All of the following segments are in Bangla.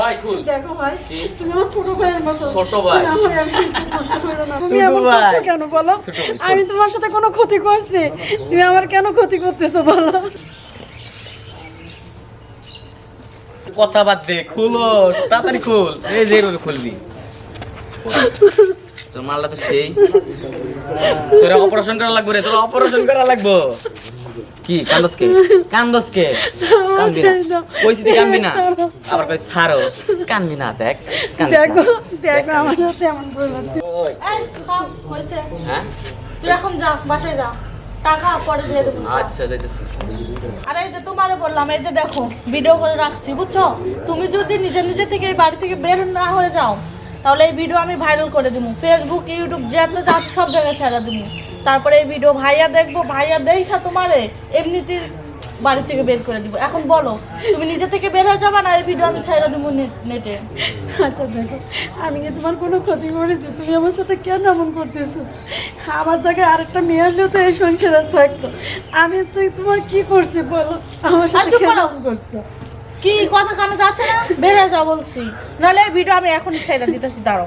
ওই খুল। দেখো ভাই তুমি আমার ছোট ভাইয়ের মতো। ছোট ভাই? আমার আর কষ্ট করো না তুমি ছোট এমন কেন বলো? ছোট ভাই, চল। আমি তোমার সাথে কোনো ক্ষতি করছি। তুমি আমার কেন ক্ষতি করতেছো বলো? কথা বাদ দে খুলো তাড়াতাড়ি খুল। এই যে খুলবি। তোর মালটা তো সেই। তোরা অপারেশন করা লাগবে রে তোর অপারেশন করা লাগবে। কি? কান্দস কে কান্দস কে কান্দবি না কইছি তুই কান্দবি না। আবার কই ছাড়ো। কান্দবি না দেখ। দেখো দেখো আমার সাথে এমন করল এই। হ্যাঁ? তুই এখন যা বাসায় যা। টাকা পরে দিয়ে দেবো। আচ্ছা যাইতেছি। আরে এই যে তোমারে বললাম এই যে দেখো ভিডিও করে রাখছি বুঝছ? তুমি যদি নিজে নিজে থেকে এই বাড়ি থেকে বের না হয়ে যাও তাহলে এই ভিডিও আমি ভাইরাল করে দিব ফেসবুক ইউটিউব যত যা সব জায়গায় ছেড়ে দিব তারপরে এই ভিডিও ভাইয়া দেখব ভাইয়া দেখা তোমারে এমনিতে বাড়ি থেকে বের করে দিব। এখন বলো তুমি নিজে থেকে বের হয়ে যাবা না এই ভিডিও আমি ছেড়ে দিব নেটে? আচ্ছা দেখো আমি কি তোমার কোনো ক্ষতি করেছি? তুমি আমার সাথে কেন এমন করতেছো? আমার জায়গায় আরেকটা মেয়ে আসলেও তো এই সংসারে থাকতো। আমি তো তোমার কি করছি বলো? আমার সাথে কেন এমন করছ? কি কথা কানে যাচ্ছে না? বের হয়ে যাও বলছি। নাহলে এই ভিডিও আমি এখনই ছেড়ে দিতেছি দাঁড়ো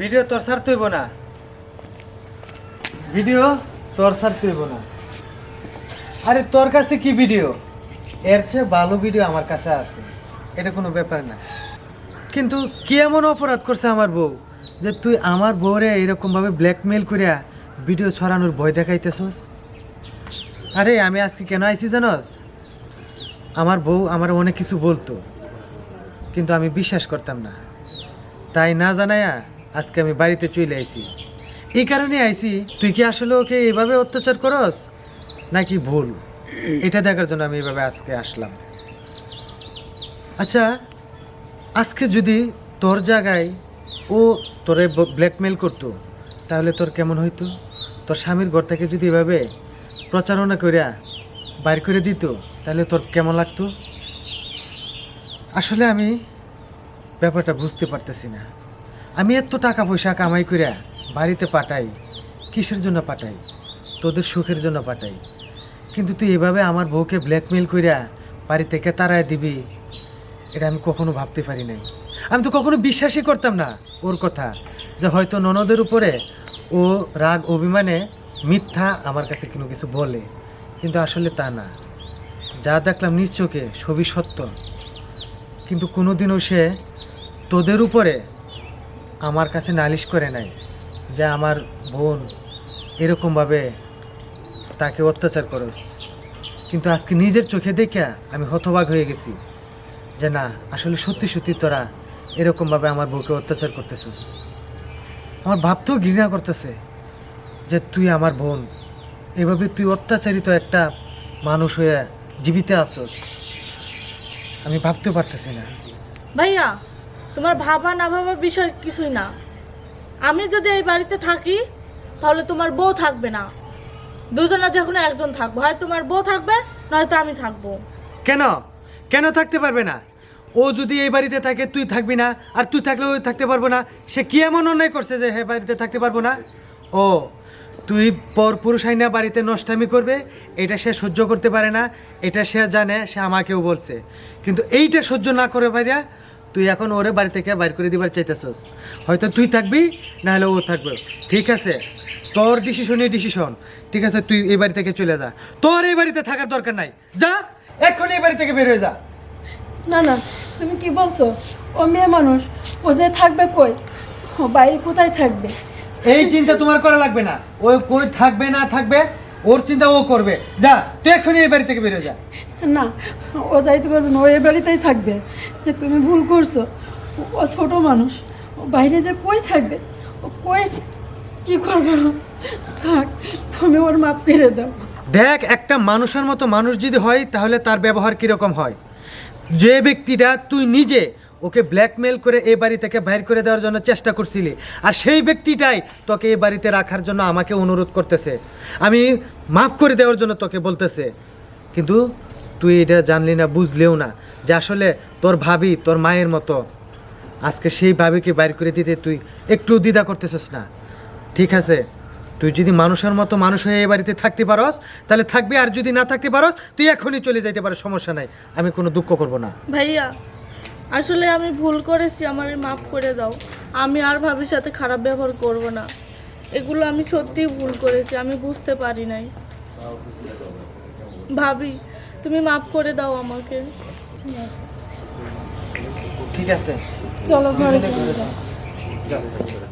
ভিডিও তোর সার তুইব না। ভিডিও তোর সার তুইব না। আরে, তোর কাছে কি ভিডিও? এর চেয়ে ভালো ভিডিও আমার কাছে আছে। এটা কোনো ব্যাপার না। কিন্তু কি এমন অপরাধ করছে আমার বউ যে তুই আমার বউরে এরকমভাবে ব্ল্যাকমেল করিয়া ভিডিও ছড়ানোর ভয় দেখাইতেছস? আরে, আমি আজকে কেন আইছি জানস? আমার বউ আমার অনেক কিছু বলতো, কিন্তু আমি বিশ্বাস করতাম না। তাই না জানায়া আজকে আমি বাড়িতে চলে আইছি। এই কারণে আইছি। তুই কি আসলে ওকে এইভাবে অত্যাচার করস? নাকি ভুল? এটা দেখার জন্য আমি এইভাবে আজকে আসলাম। আচ্ছা আজকে যদি তোর জায়গায় ও তোরে ব্ল্যাকমেল করতো, তাহলে তোর কেমন হইতো? তোর স্বামীর ঘর থেকে যদি এভাবে প্রচারণা করিয়া বাইর করে দিত, তাহলে তোর কেমন লাগতো? আসলে আমি ব্যাপারটা বুঝতে পারতেছি না। আমি এত টাকা পয়সা কামাই করে বাড়িতে পাঠাই, কিসের জন্য পাঠাই? তোদের সুখের জন্য পাঠাই। কিন্তু তুই এভাবে আমার বউকে ব্ল্যাকমেল কইরা বাড়ি থেকে তাড়ায় দিবি, এটা আমি কখনো ভাবতে পারি নাই। আমি তো কখনো বিশ্বাসই করতাম না ওর কথা, যে হয়তো ননদের উপরে ও রাগ, অভিমানে মিথ্যা আমার কাছে কোনো কিছু বলে। কিন্তু আসলে তা না। যা দেখলাম নিজ চোখে, সবই সত্য। কিন্তু কোনোদিনও সে তোদের উপরে আমার কাছে নালিশ করে নাই। যে আমার বোন এরকমভাবে তাকে অত্যাচার করস কিন্তু আজকে নিজের চোখে দেখে আমি হতবাক হয়ে গেছি যে না, আসলে সত্যি সত্যি তোরা এরকমভাবে আমার বউকে অত্যাচার করতেছস। আমার ভাবতেও ঘৃণা করতেছে যে তুই আমার বোন। এভাবে তুই অত্যাচারিত একটা মানুষ হয়ে জীবিত আসস আমি ভাবতেও পারতেছি না। ভাইয়া, তোমার ভাবা না ভাবা বিষয় কিছুই না। আমি যদি এই বাড়িতে থাকি, তাহলে তোমার বউ থাকবে না। দুজনে যে কোনো একজন থাকব। হয় তোমার বউ থাকবে, নয়তো আমি থাকব। কেন? কেন থাকতে পারবে না? ও যদি এই বাড়িতে থাকে, তুই থাকবি না। আর তুই থাকলে ও থাকতে পারব না। সে কি এমন অন্যায় করছে যে হ্যাঁ বাড়িতে থাকতে পারব না? ও, তুই পর পুরুষ আইনা বাড়িতে নষ্টামি করবে। এটা সে সহ্য করতে পারে না। এটা সে জানে, সে আমাকেও বলছে। কিন্তু এইটা সহ্য না করে বাইরা তুই এখন ওরে বাড়ি থেকে বাইর করে দিবার চাইতেছস। হয়তো তুই থাকবি না হলে ও থাকবে। ঠিক আছে? তোর ডিসিশনই ডিসিশন ঠিক আছে তুই এই বাড়ি থেকে চলে যা। তোর এই বাড়িতে থাকার দরকার নাই। যা এখন এই বাড়ি থেকে বের হয়ে যা। না না তুমি কি বলছো? ও মেয়ে মানুষ ও যে থাকবে কই? ও বাইরে কোথায় থাকবে? এই চিন্তা তোমার করা লাগবে না। ও কই থাকবে না থাকবে ওর চিন্তা ও করবে। যা তুই এখনই এই বাড়ি থেকে বের হয়ে যা। না, ও যাইতে পারবে না, ও এ বাড়িতেই থাকবে তুমি ভুল করছ। ও- ছোট মানুষ, ও বাইরে যে কই থাকবে? ও কই কি করবে? থাক, তুমি ওর মাপ করে দাও। দেখ, একটা মানুষের মতো মানুষ যদি হয়, তাহলে তার ব্যবহার কীরকম হয়? যে ব্যক্তিটা তুই নিজে ওকে ব্ল্যাকমেল করে এই বাড়ি থেকে বাইর করে দেওয়ার জন্য চেষ্টা করছিলি, আর সেই ব্যক্তিটাই তোকে এই বাড়িতে রাখার জন্য আমাকে অনুরোধ করতেছে। আমি মাফ করে দেওয়ার জন্য তোকে বলতেছে। কিন্তু তুই এটা জানলি না, বুঝলেও না। যে আসলে তোর ভাবি তোর মায়ের মতো। আজকে সেই ভাবিকে বাইর করে দিতে তুই একটু দ্বিধা করতেছিস না। ঠিক আছে, তুই যদি মানুষের মতো মানুষ হয়ে এই বাড়িতে থাকতে পারস, তাহলে থাকবি, আর যদি না থাকতে পারস, তুই এখনই চলে যাইতে পারো সমস্যা নাই। আমি কোনো দুঃখ করব না। ভাইয়া, আসলে আমি ভুল করেছি, আমার মাফ করে দাও। আমি আর ভাবির সাথে খারাপ ব্যবহার করব না। এগুলো আমি সত্যিই ভুল করেছি, আমি বুঝতে পারি নাই। ভাবি তুমি মাফ করে দাও আমাকে। ঠিক আছে। চলো ঘরে চলে। যাও।